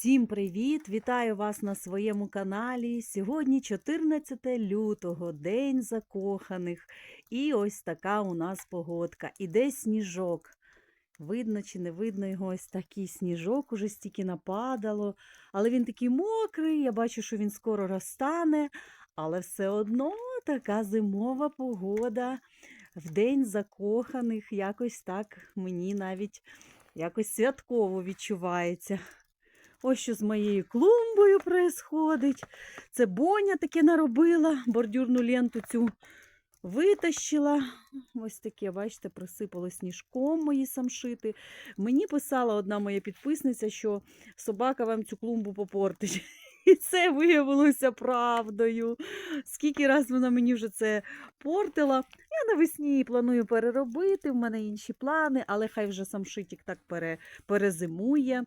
Всім привіт! Вітаю вас на своєму каналі. Сьогодні 14 лютого, День закоханих. І ось така у нас погодка. Іде сніжок. Видно чи не видно його ось такий сніжок, уже стільки нападало. Але він такий мокрий, я бачу, що він скоро розтане. Але все одно така зимова погода. В день закоханих якось так мені навіть якось святково відчувається. Ось що з моєю клумбою происходить. Це Боня таке наробила, бордюрну ленту цю витащила. Ось таке, бачите, присипало сніжком мої самшити. Мені писала одна моя підписниця, що собака вам цю клумбу попортить. І це виявилося правдою. Скільки раз вона мені вже це портила. Я навесні планую переробити, в мене інші плани, але хай вже самшитик так пере, перезимує.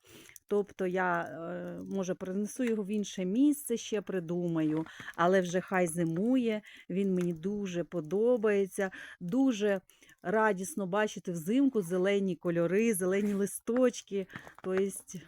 Тобто я, е, може, перенесу його в інше місце, ще придумаю, але вже хай зимує. Він мені дуже подобається, дуже радісно бачити взимку зелені кольори, зелені листочки. Тобто,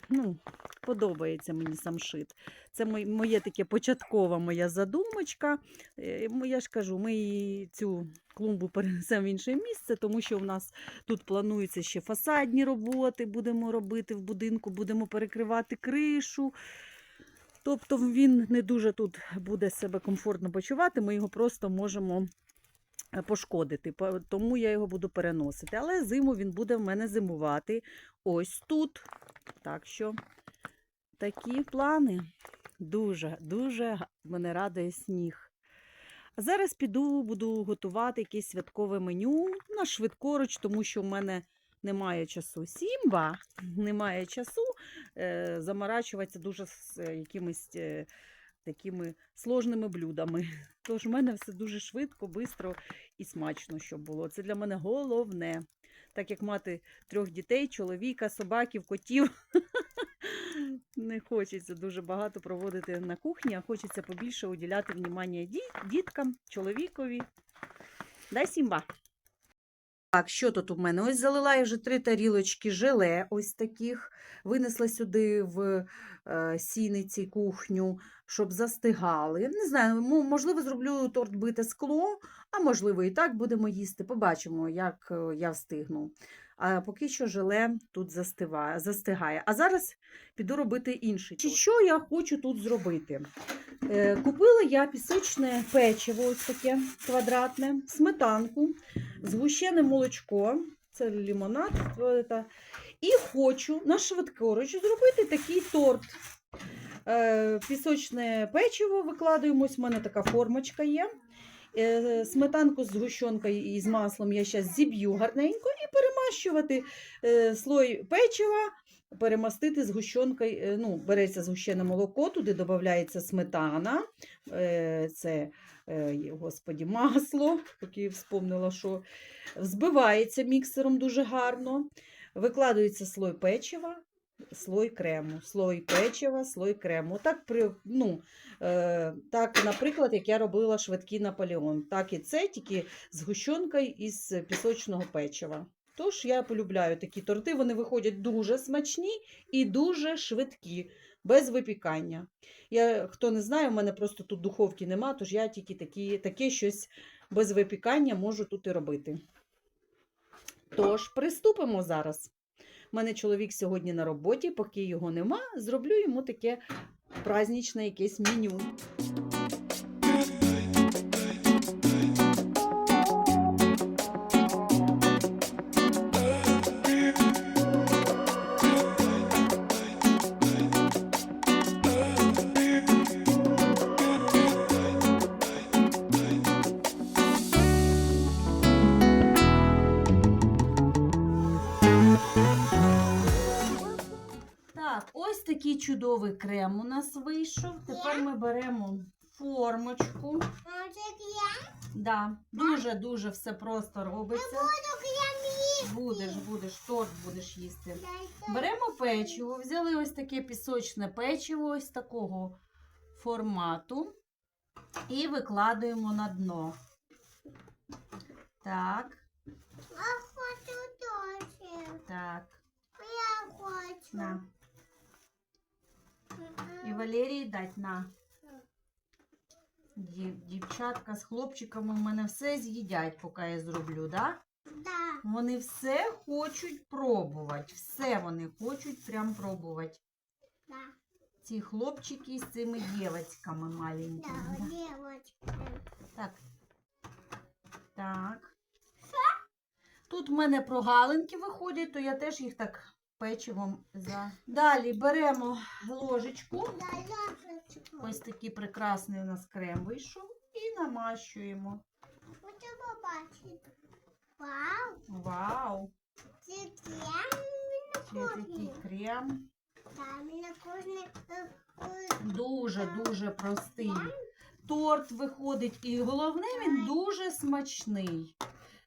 ну, подобається мені самшит. Це моє таке початкова моя задумочка. Е, Я ж кажу, ми цю клумбу перенесемо в інше місце, тому що в нас Тут плануються ще фасадні роботи, будемо робити в будинку, будемо перекривати кришу. Тобто він не дуже тут буде себе комфортно почувати, ми його просто можемо пошкодити. Тому я його буду переносити. Але зиму він буде в мене зимувати ось тут. Так що такі плани. Дуже, дуже мене радує сніг. Зараз піду, буду готувати якесь святкове меню на швидкоруч, тому що в мене немає часу. Сімба немає часу е, заморачуватися дуже з е, якимись е, такими сложними блюдами. Тож в мене все дуже швидко, швидко і смачно, щоб було. Це для мене головне. Так як мати трьох дітей, чоловіка, собаків, котів. Не хочеться дуже багато проводити на кухні, а хочеться побільше уділяти внимання діткам, чоловікові. Дай сімба. Так, що тут у мене? Ось залила я вже три тарілочки желе, ось таких. Винесла сюди в е, сіниці кухню, щоб застигали. Не знаю, можливо, зроблю торт бите скло, а можливо, і так будемо їсти. Побачимо, як е, я встигну. А поки що желе тут застиває, застигає. А зараз піду робити інший. Чи що я хочу тут зробити? Е, Купила я пісочне печиво, ось таке квадратне, сметанку, згущене молочко, це лимонад. е, І хочу на швидкоруч зробити такий торт. Е, Пісочне печиво викладаємо, ось в мене така формочка є. Е, Сметанку з згущенкою і з маслом я зараз зіб'ю гарненько і перемащувати е, слой печива, перемастити згущенкою. е, Ну, береться згущене молоко, туди додається сметана, це господі, масло, поки вспомнила, що взбивається міксером дуже гарно. Викладається слой печива, слой крему, слой печива, слой крему. Так, при, ну, е, так, наприклад, як я робила швидкий Наполеон. Так і це, тільки з гущонкою із пісочного печива. Тож я полюбляю такі торти, вони виходять дуже смачні і дуже швидкі, без випікання. Я, хто не знає, у мене просто тут духовки нема, тож я тільки такі, таке щось без випікання можу тут і робити. Тож, приступимо зараз. Мене чоловік сьогодні на роботі, поки його нема, зроблю йому таке празнічне якесь меню. Ось такий чудовий крем у нас вийшов. Тепер ми беремо формочку. Да, дуже-дуже все просто робиться. буду крем Будеш, будеш, торт будеш їсти. Беремо печиво, взяли ось таке пісочне печиво, ось такого формату. І викладаємо на дно. Так, Я хочу тоже. так. Я хочу. На. Валерії дати на. Дів- Дівчатка з хлопчиками в мене все з'їдять, поки я зроблю, да? Да. Вони все хочуть пробувати. Все вони хочуть прям пробувати. Да. Ці хлопчики з цими дівчатками маленькими. Да, да? Так. Так. Тут в мене прогалинки виходять, то я теж їх так печивом за. Далі беремо ложечку. Ось такий прекрасний у нас крем вийшов. І намащуємо. Хочу побачити. Вау. Вау! Це прям Це такий крем. Дуже-дуже простий. Торт виходить, і головне, він дуже смачний.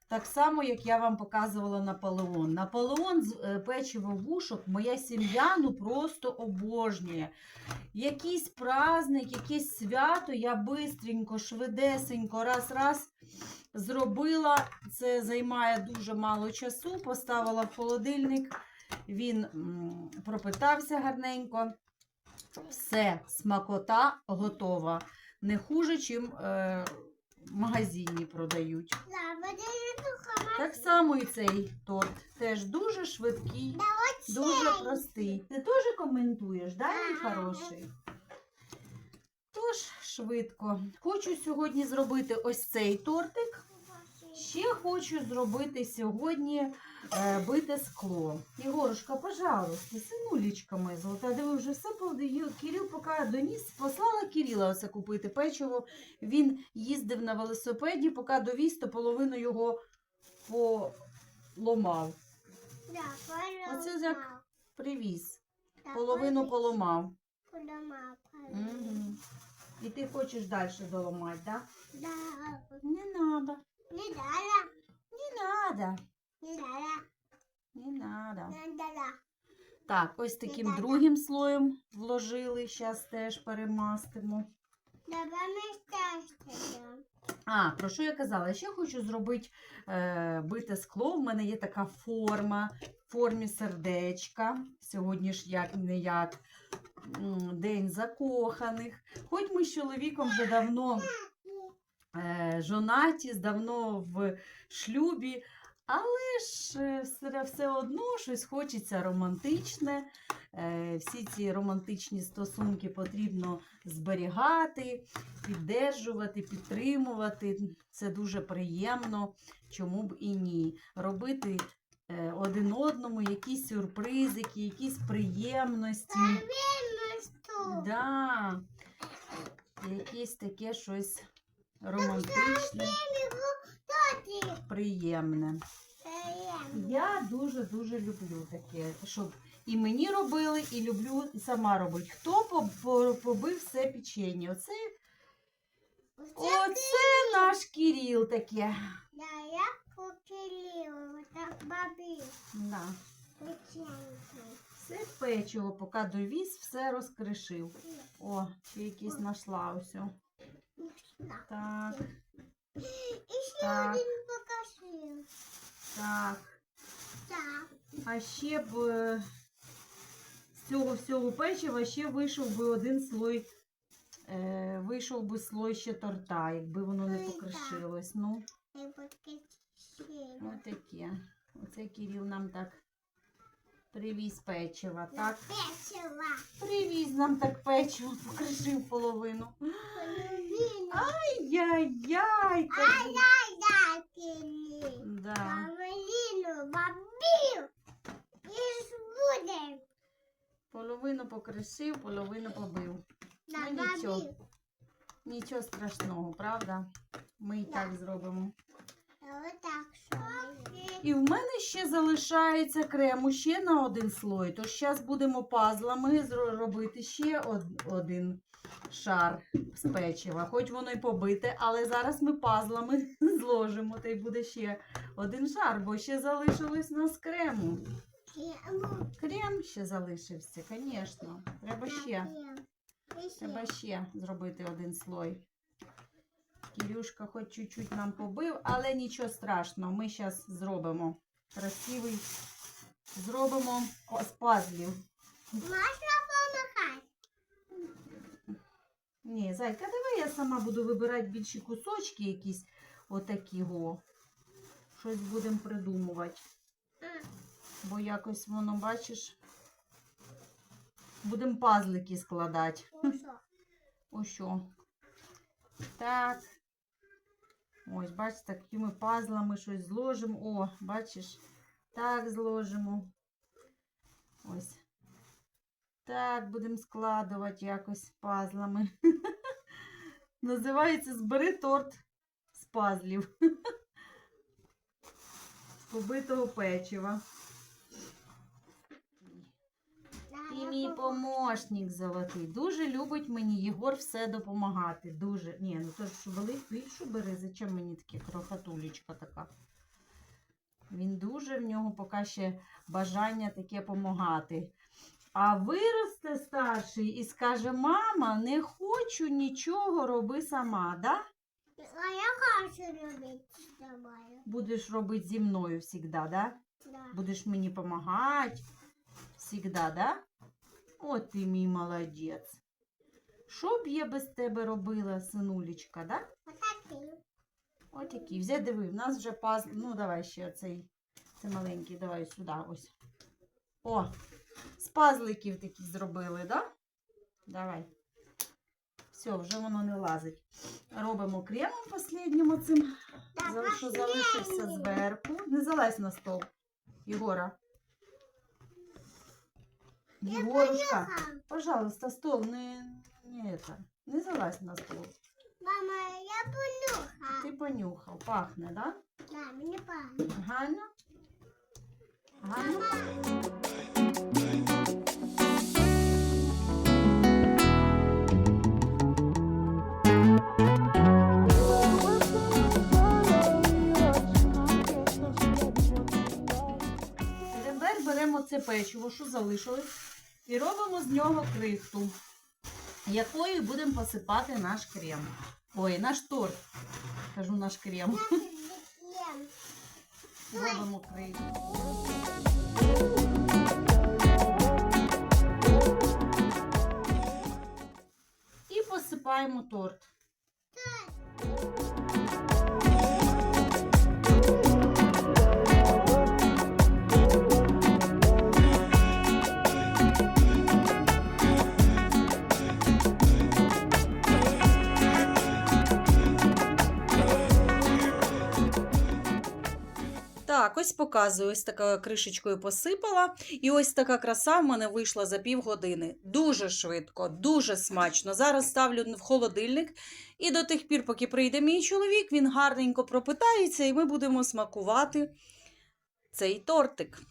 Так само, як я вам показувала Наполеон. Наполеон з е, печиво вушок моя сім'я ну просто обожнює. Якийсь праздник, якесь свято, я бистренько, швидесенько, раз-раз зробила. Це займає дуже мало часу. Поставила в холодильник, він пропитався гарненько. Все, смакота готова. Не хуже, чим е, в магазині продають. Так само і цей торт. Теж дуже швидкий, дуже простий. Ти теж коментуєш, да, мій хороший? Тож швидко. Хочу сьогодні зробити ось цей тортик. Ще хочу зробити сьогодні бите скло. Єгорушка, пожалуйста, синулечка моя золота, диви, вже все повдаю. Кирил поки доніс, послала Кирила оце купити печиво. Він їздив на велосипеді, поки довіз, то половину його поломав. Да. Оце як привіз, Да, половину пожалуйста. поламав. Поломал, Угу. І ти хочеш далі доламати, так? Да. Да? Не надо, Не дала. не надо, Не дала. не надо. Так, ось таким другим слоєм вложили. Зараз теж перемастимо. Давай ми щастя. А, про що я казала? Ще хочу зробити е, бите скло. У мене є така форма в формі сердечка. Сьогодні ж як не як День закоханих. Хоч ми з чоловіком вже давно е, жонаті, давно в шлюбі, але ж е, все, все одно щось хочеться романтичне. Е, всі ці романтичні стосунки потрібно зберігати, піддержувати, підтримувати. Це дуже приємно, чому б і ні. Робити е, один одному якісь сюрпризики, якісь приємності. Да. Якесь таке щось романтичне. Приємне. Я дуже-дуже люблю таке, щоб і мені робили, і люблю і сама робити. Хто по- по- побив все печення? Оце, оце наш Кіріл таке. Да, я покилила, так бабі. Да. Все печиво, поки довіз, все розкришив. О, ще якісь знайшла ось. Так, І ще Так. один покажи. так. Так. А ще б е, з цього всього печива ще вийшов би один слой. Е, вийшов би слой ще торта, якби воно не покришилось. Ну, покажи. отаке. Оце Кирил нам так привіз печива, так? Печива. Привіз нам так печиво, покришив половину. Ай-яй-яй! Ай-яй-яй. Да. Половину бабів. І ж буде. Половину покришив, половину побив. Да, Ну, нічого. Нічого страшного, правда? Ми і Да. так зробимо. І в мене ще залишається крему ще на один слой. Тож зараз будемо пазлами зро- робити ще один шар з печива. Хоч воно й побите, але зараз ми пазлами зложимо, та й буде ще один шар, бо ще залишилось у нас крему. Крему. Крем ще залишився, звісно. Треба ще. Треба ще зробити один слой. Кирюшка хоч чуть-чуть нам побив, але нічого страшного. Ми зараз зробимо красивий. Зробимо з пазлів. Можна помахати? Ні, зайка, давай я сама буду вибирати більші кусочки якісь отакі го. Щось будемо придумувати. Бо якось воно, бачиш, будемо пазлики складати. Ось що. Так. Ось, бачите, такими пазлами щось зложимо. О, бачиш, так зложимо. Ось. Так, будемо складувати якось пазлами. Називається Збери торт з пазлів. Побитого печива. Ти мій помощник золотий. Дуже любить мені Єгор все допомагати. Дуже. Ні, ну то ж велику більшу бери. Зачем мені таке крохотулечка така? Він дуже в нього поки ще бажання таке допомагати. А виросте старший і скаже: мама, не хочу нічого роби сама, да? А я хочу робити з тобою. Будеш робити зі мною завжди, да? Да. Будеш мені допомагати. Всегда, да? От ти мій молодець. Що б я без тебе робила, синулечка, да? Отакий. От який. Взяй, диви, в нас вже паз. Ну, давай ще оцей. Це маленький, давай сюди, ось. О, з пазликів такі зробили, да? Давай. Все, вже воно не лазить. Робимо кремом останнім оцим. Та що залишився зверху. Не залазь на стол. Єгора. Понюхав. пожалуйста, стол не, не, это, не залазь на стол. Мама, я понюхав. Ти понюхав. Пахне, да? Да, мені пахне. Гарно? Гарно? Тепер беремо це печиво, що залишилось, і робимо з нього крихту, якою будемо посипати наш крем. Ой, наш торт. Кажу наш крем. Робимо крихту. І посипаємо торт. Показую, ось така кришечкою посипала. І ось така краса в мене вийшла за півгодини. Дуже швидко, дуже смачно. Зараз ставлю в холодильник. І до тих пір, поки прийде мій чоловік, він гарненько пропитається, і ми будемо смакувати цей тортик.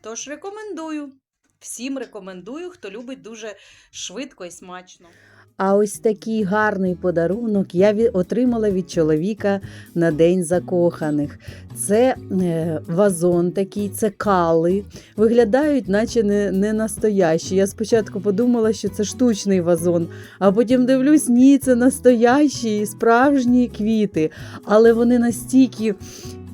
Тож рекомендую. Всім рекомендую, хто любить дуже швидко і смачно. А ось такий гарний подарунок я отримала від чоловіка на День закоханих. Це е, вазон такий, це кали. Виглядають, наче не, не настоящі. Я спочатку подумала, що це штучний вазон, а потім дивлюсь, ні, це настоящі, справжні квіти. Але вони настільки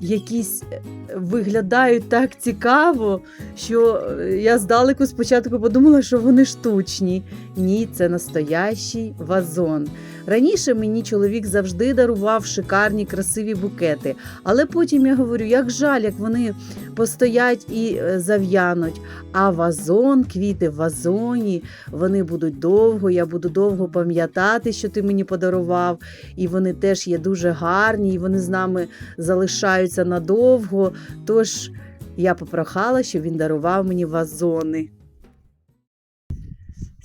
якісь е, виглядають так цікаво, що е, я здалеку спочатку подумала, що вони штучні. Ні, це настоящий вазон. Раніше мені чоловік завжди дарував шикарні красиві букети, але потім я говорю, як жаль, як вони постоять і е, зав'януть. А вазон, квіти в вазоні, вони будуть довго, я буду довго пам'ятати, що ти мені подарував. І вони теж є дуже гарні, і вони з нами залишаються надовго. Тож я попрохала, щоб він дарував мені вазони.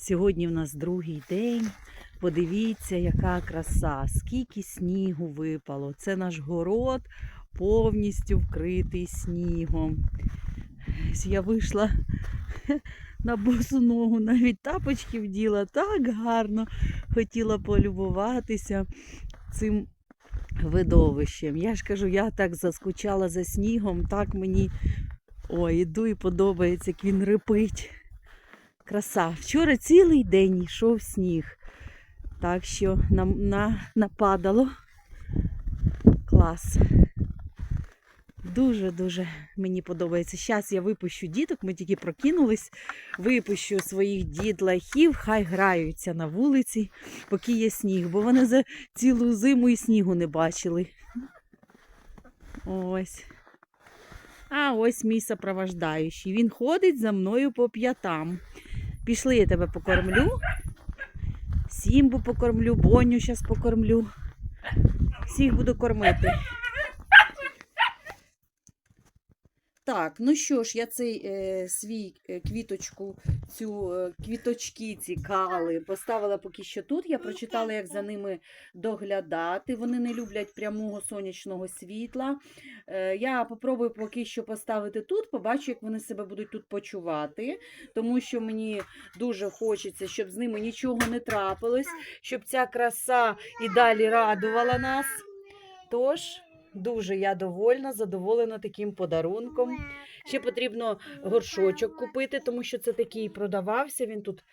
Сьогодні в нас другий день. Подивіться, яка краса, скільки снігу випало. Це наш город повністю вкритий снігом. Я вийшла на босу ногу, навіть тапочки вділа так гарно. Хотіла полюбуватися цим видовищем. Я ж кажу, я так заскучала за снігом, так мені ой, іду і подобається, як він рипить. Краса. Вчора цілий день йшов сніг. Так що нам на, нападало. Клас. Дуже-дуже мені подобається. Зараз я випущу діток, ми тільки прокинулись, випущу своїх дітлахів, хай граються на вулиці, поки є сніг, бо вони за цілу зиму і снігу не бачили. Ось. А ось мій сопровождаючий. Він ходить за мною по п'ятам. Пішли, я тебе покормлю. Сімбу покормлю, боню зараз покормлю. Всіх буду кормити. Так, ну що ж, я цей е, свій е, квіточку, цю е, квіточки, ці кали поставила поки що тут. Я прочитала, як за ними доглядати. Вони не люблять прямого сонячного світла. Е, я попробую поки що поставити тут, побачу, як вони себе будуть тут почувати, тому що мені дуже хочеться, щоб з ними нічого не трапилось, щоб ця краса і далі радувала нас. Тож, дуже я довольна, задоволена таким подарунком. Ще потрібно горшочок купити, тому що це такий продавався. Він тут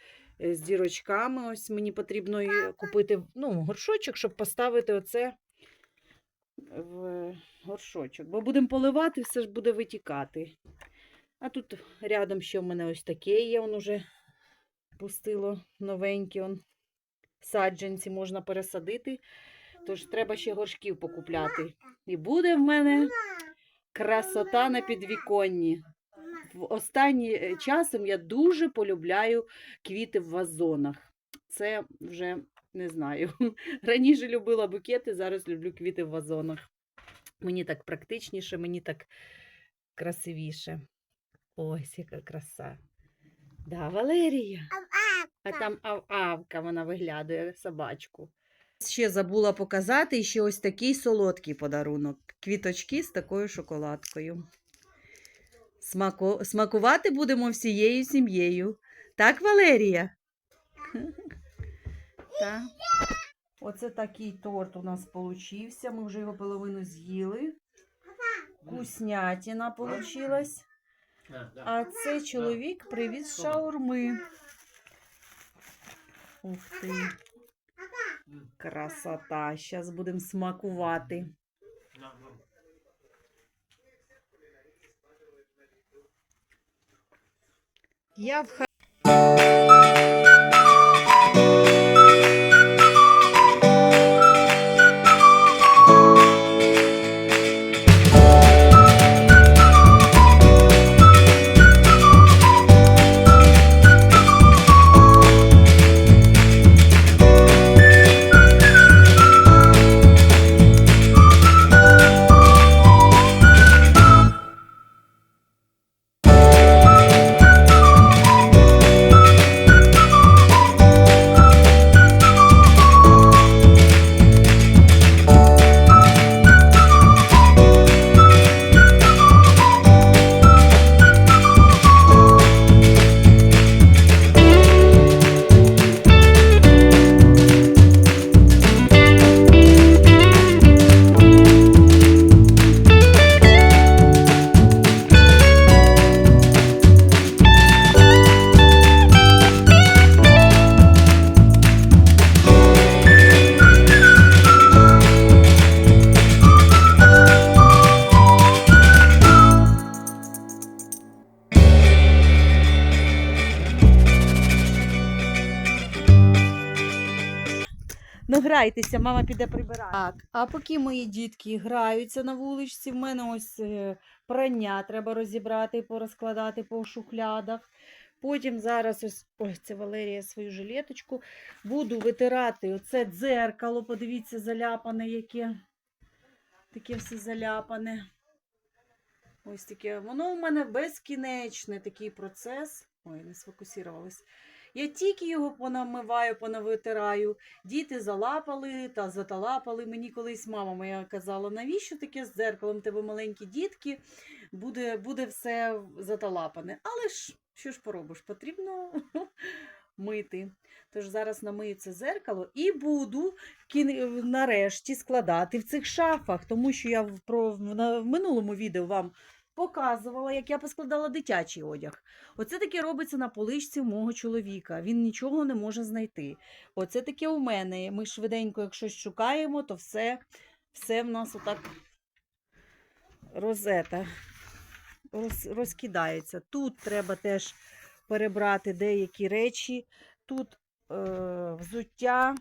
е, з дірочками. Ось мені потрібно купити ну, горшочок, щоб поставити оце в горшочок. Бо будемо поливати, все ж буде витікати. А тут рядом ще в мене ось таке є, он уже пустило новенькі. Он. Саджанці можна пересадити. Тож треба ще горшків покупляти. І буде в мене красота на підвіконні. В останній е, часом я дуже полюбляю квіти в вазонах. Це вже не знаю. Раніше любила букети, зараз люблю квіти в вазонах. Мені так практичніше, мені так красивіше. Ось яка краса. Да, Валерія. А там ав-авка, вона виглядає собачку. Ще забула показати ще ось такий солодкий подарунок. Квіточки з такою шоколадкою. Смаку... Смакувати будемо всією сім'єю. Так, Валерія? Так. Оце такий торт у нас получився. Ми вже його половину з'їли. Вкуснятина получилась. А це чоловік привіз шаурми. Ух ти. Красота. Зараз будемо смакувати. Я в грайтеся, мама піде прибирати. Так, а поки мої дітки граються на вуличці, в мене ось е, прання треба розібрати, порозкладати по шухлядах. Потім зараз ось, ой, це Валерія свою жилеточку. Буду витирати оце дзеркало, подивіться, заляпане яке. Таке все заляпане. Ось таке. Воно у мене безкінечний такий процес. Ой, не сфокусувалась. Я тільки його понамиваю, понавитираю. Діти залапали та заталапали. Мені колись мама моя казала, навіщо таке з дзеркалом? Тебе маленькі дітки, буде, буде все заталапане. Але ж, що ж поробиш? Потрібно мити. Тож зараз намию це зеркало і буду нарешті складати в цих шафах, тому що я в, минулому відео вам показувала, як я поскладала дитячий одяг. Оце таке робиться на поличці у мого чоловіка. Він нічого не може знайти. Оце таке у мене. Ми швиденько, як щось шукаємо, то все, все в нас отак розета роз, розкидається. Тут треба теж перебрати деякі речі. Тут е, взуття.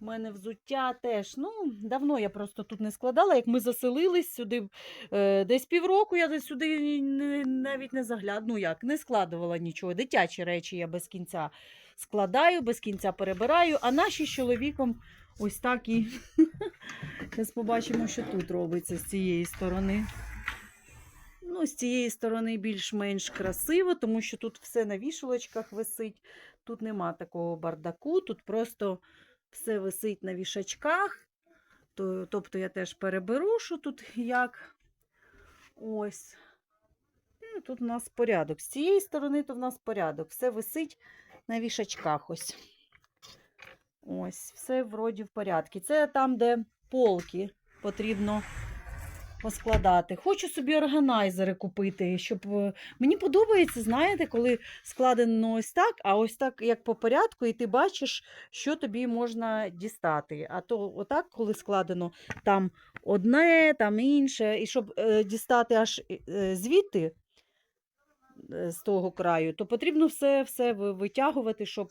У мене взуття теж. Ну, давно я просто тут не складала. Як ми заселились сюди, е, десь півроку я десь сюди навіть не загляд... ну як, не складувала нічого. Дитячі речі я без кінця складаю, без кінця перебираю, а наші з чоловіком ось так і. Зараз побачимо, що тут робиться з цієї сторони. Ну, з цієї сторони більш-менш красиво, тому що тут все на вішалочках висить. Тут нема такого бардаку, тут просто все висить на вішачках. То, тобто я теж переберу, що тут як. Ось. Ну, тут у нас порядок. З цієї сторони то в нас порядок. Все висить на вішачках ось. Ось, все вроді в порядку. Це там, де полки потрібно поскладати. Хочу собі органайзери купити, щоб е, мені подобається, знаєте, коли складено ось так, а ось так, як по порядку, і ти бачиш, що тобі можна дістати. А то отак, коли складено там одне, там інше, і щоб е, дістати аж е, звідти. З того краю, то потрібно все, все витягувати, щоб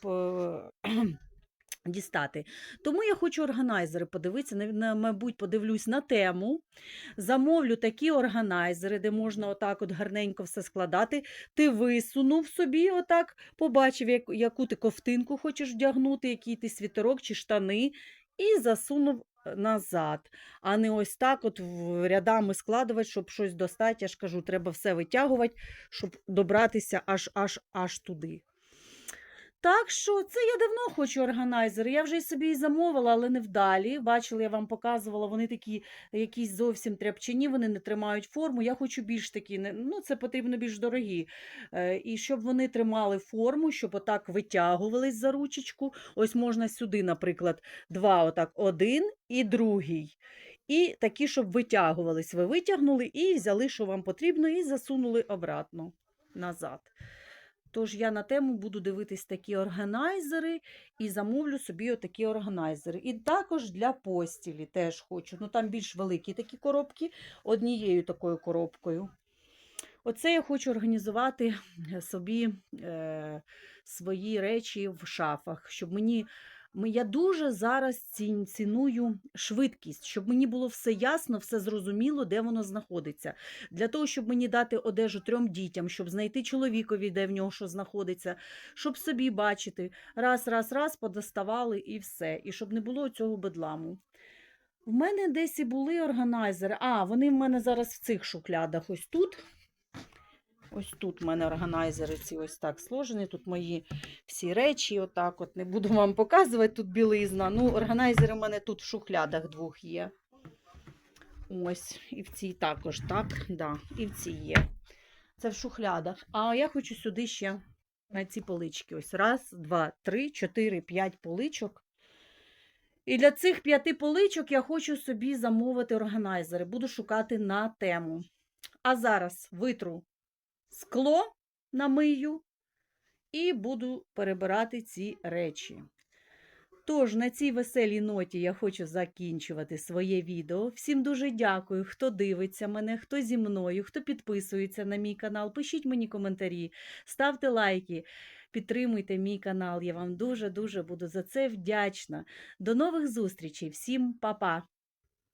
дістати. Тому я хочу органайзери подивитися, мабуть, подивлюсь на тему. Замовлю такі органайзери, де можна отак от гарненько все складати. Ти висунув собі, отак, побачив, як, яку ти ковтинку хочеш вдягнути, який ти світерок чи штани, і засунув е, назад. А не ось так от рядами складувати, щоб щось достати. Я ж кажу, треба все витягувати, щоб добратися аж, аж, аж туди. Так що це я давно хочу органайзери. Я вже собі і замовила, але не вдалі. Бачили, я вам показувала, вони такі якісь зовсім тряпчані, вони не тримають форму. Я хочу більш такі, ну це потрібно більш дорогі. Е, І щоб вони тримали форму, щоб отак витягувались за ручечку. Ось можна сюди, наприклад, два, отак, один і другий. І такі, щоб витягувались. Ви витягнули і взяли, що вам потрібно, і засунули обратно назад. Тож я на тему буду дивитись такі органайзери і замовлю собі отакі органайзери. І також для постілі теж хочу. Ну там більш великі такі коробки однією такою коробкою. Оце я хочу організувати е, собі е, свої речі в шафах, щоб мені. Я дуже зараз ціную швидкість, щоб мені було все ясно, все зрозуміло, де воно знаходиться. Для того, щоб мені дати одежу трьом дітям, щоб знайти чоловікові, де в нього що знаходиться, щоб собі бачити, раз, раз, раз подоставали і все. І щоб не було цього бедламу. В мене десь і були органайзери. А, вони в мене зараз в цих шухлядах. Ось тут. Ось тут в мене органайзери ці ось так сложені. Тут мої всі речі, отак от не буду вам показувати, тут білизна. Ну, органайзери в мене тут в шухлядах двох є. Ось, і в цій також, так, да, і в цій є. Це в шухлядах. А я хочу сюди ще на ці полички. Ось раз, два, три, чотири, п'ять поличок. І для цих п'яти поличок я хочу собі замовити органайзери. Буду шукати на тему. А зараз витру скло намию і буду перебирати ці речі. Тож, на цій веселій ноті я хочу закінчувати своє відео. Всім дуже дякую, хто дивиться мене, хто зі мною, хто підписується на мій канал. Пишіть мені коментарі, ставте лайки, підтримуйте мій канал. Я вам дуже-дуже буду за це вдячна. До нових зустрічей. Всім па-па!